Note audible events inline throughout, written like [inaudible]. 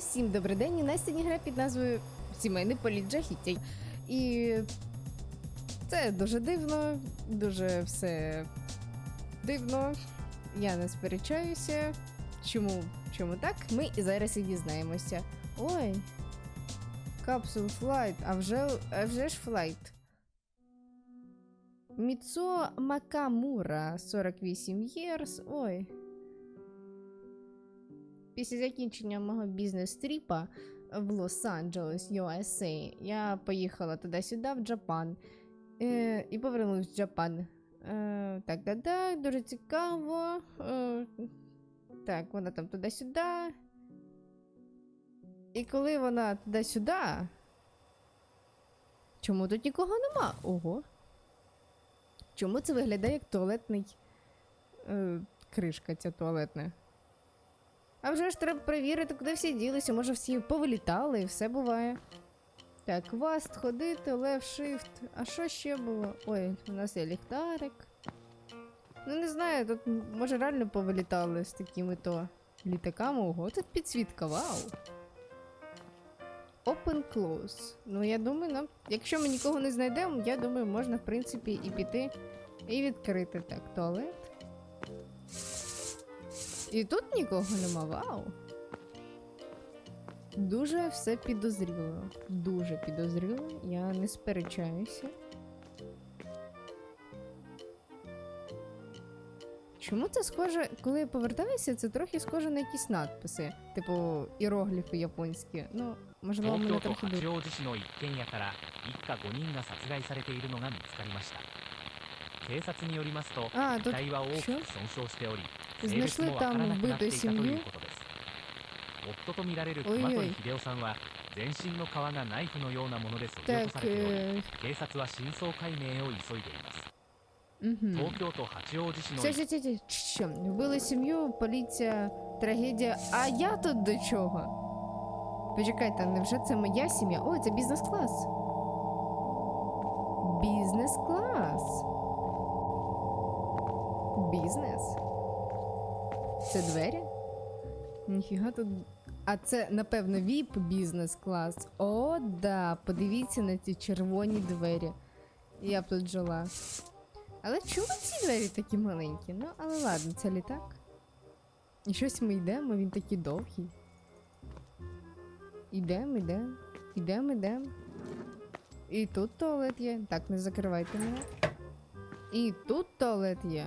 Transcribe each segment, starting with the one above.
Всім добрий день. І Настя гра під назвою Сімейний політ жахіття. І це дуже дивно, дуже все дивно. Я не сперечаюся. Чому, чому так? Ми і зараз і дізнаємося. Ой. Капсул флайт, а вже, а вже ж флайт. Міцо Макамура, 48 years. Ой. Після закінчення мого бізнес-тріпа в Лос-Анджелес, USA, я поїхала туди-сюди, в Джапан. Е, і повернулась в Джапан. Е, так, так, дуже цікаво. Е, так, вона там туди-сюди. І коли вона туди-сюди. Чому тут нікого нема? Ого. Чому це виглядає як туалетний. Е, кришка ця туалетна? А вже ж треба перевірити, куди всі ділися. Може, всі повилітали і все буває. Так, васт, ходити, лев, shift. А що ще було? Ой, у нас є ліхтарик. Ну, не знаю, тут може реально повилітали з такими то літаками. Ого, тут підсвітка, вау. Open close. Ну, я думаю, нам. Якщо ми нікого не знайдемо, я думаю, можна, в принципі, і піти і відкрити. Так, туалет. І тут нікого нема, вау. Дуже все підозріло. Дуже підозріло, я не сперечаюся. Чому це схоже, коли я повертаюся, це трохи схоже на якісь надписи, типу іерогліфи японські. Ну, можливо, 東 мене 京都 трохи 八 ду... 王子市の一軒家から一家5人が殺害されているのが見つかりました警察によりますと А, 遺 тут 体は大きく що? 損傷しており性 Знайшли там вбиту сім'ю. Ой-ой. Так, Все. Вбили сім'ю, поліція, трагедія. А я тут до чого? Почекайте, невже це моя сім'я? Ой, це бізнес-клас. Бізнес-клас. Бізнес. -клас. Бізнес. Це двері? Ніфіга тут. А це, напевно, VIP бізнес-клас. О, да. Подивіться на ці червоні двері. Я б тут жила. Але чому ці двері такі маленькі? Ну, але ладно, це літак. І щось ми йдемо, він такий довгий. Ідемо, ідемо, ідемо, ідемо. І тут туалет є. Так, не закривайте мене. І тут туалет є.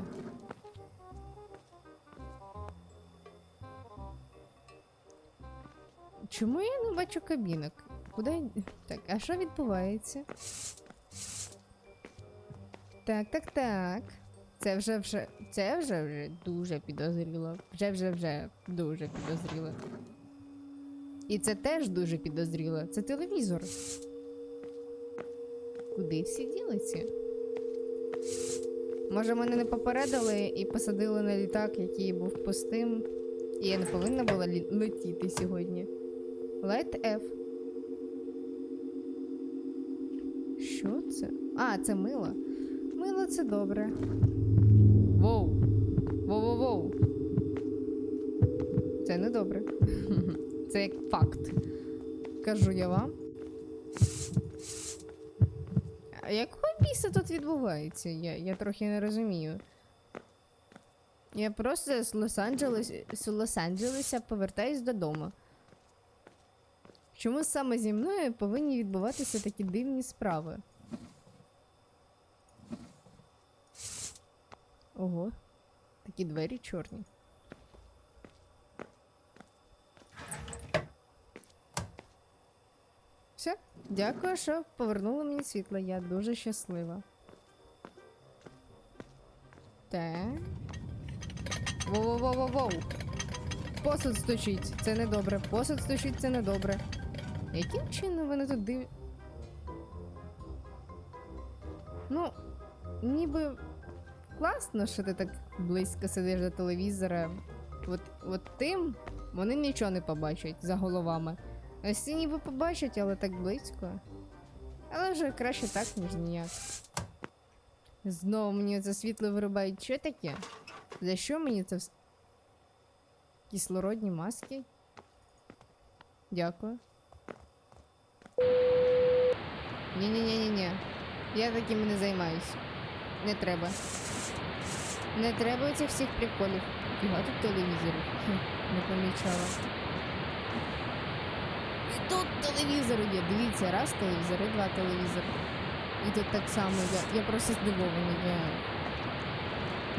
Чому я не бачу кабінок? Куди? Так, а що відбувається? Так, так, так. Це вже вже. Це вже вже дуже підозріло. Вже вже вже дуже підозріло. І це теж дуже підозріло. Це телевізор. Куди всі ділися? Може, мене не попередили і посадили на літак, який був пустим, і я не повинна була летіти сьогодні. Light F. Що це? А, це мило. Мило це добре. Воу. Воу-воу-воу. Це не добре. [laughs] Це як факт. Кажу я вам. А якого біса тут відбувається? Я, я трохи не розумію. Я просто з Лос-Анджелес, з Лос-Анджелеса повертаюсь додому. Чому саме зі мною повинні відбуватися такі дивні справи? Ого, такі двері чорні. Все, дякую, що повернули мені світло. Я дуже щаслива. Так. Воу-воу-воу-воу. Посуд стучить, це недобре. Посуд стучить, це недобре. Яким чином вони тут див... Ну, ніби класно, що ти так близько сидиш до телевізора. От, от тим вони нічого не побачать за головами. Ось ці ніби побачать, але так близько. Але вже краще так, ніж ніяк. Знову мені це світло вирубають. Що таке? За що мені це вс- Кислородні маски? Дякую. Ні-ні-ні-ні-ні. Я таким не займаюсь. Не треба. Не треба цих всіх приколів. Фіга тут телевізорів. Не помічала. І тут телевізор є. Дивіться, раз телевізор і два телевізори. І тут так само. Я, я просто здивований. Я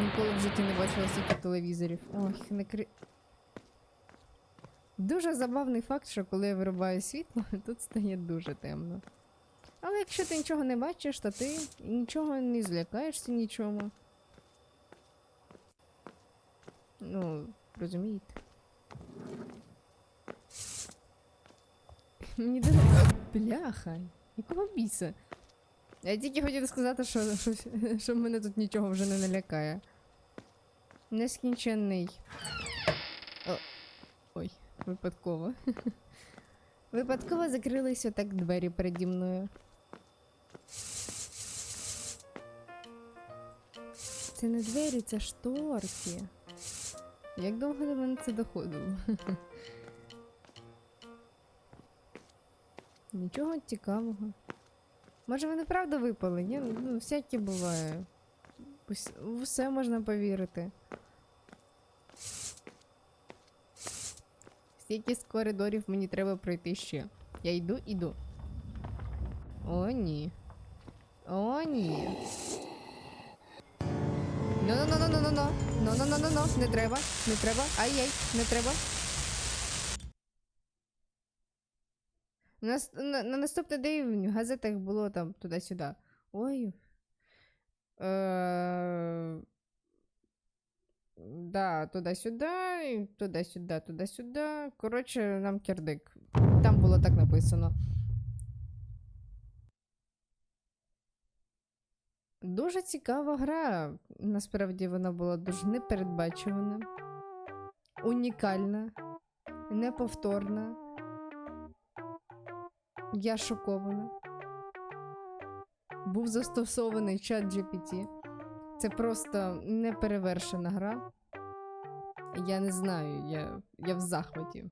ніколи в житті не бачила стільки телевізорів. Ой, не кри... Дуже забавний факт, що коли я вирубаю світло, [laughs] тут стає дуже темно. Але якщо ти нічого не бачиш, то ти нічого не злякаєшся нічому. Ну, розумієте. [laughs] Мені дуже. Бляха, якого біса? Я тільки хотіла сказати, що, що, [laughs] що мене тут нічого вже не налякає. Нескінченний. Випадково. [laughs] Випадково закрились отак двері переді мною. Це не двері, це шторки. Як довго до мене це доходило? [laughs] Нічого цікавого. Може, вони правда випали? Ні? Ну, всяке буває. Усе можна повірити. Стільки з коридорів мені треба пройти ще. Я йду, іду. О, ні. О, ні. Ну, ну, ну, ну, ну, ну. Ну, ну, ну, ну, ну. Не треба, не треба. Ай-яй, не треба. У нас на, на наступний день в газетах було там туди-сюди. Ой. Е... Да, туди-сюди, туди-сюди, туди-сюди. Коротше, нам кирдик. Там було так написано. Дуже цікава гра. Насправді вона була дуже непередбачувана, унікальна, неповторна. Я шокована. Був застосований чат GPT. Це просто неперевершена гра. Я не знаю, я, я в захваті.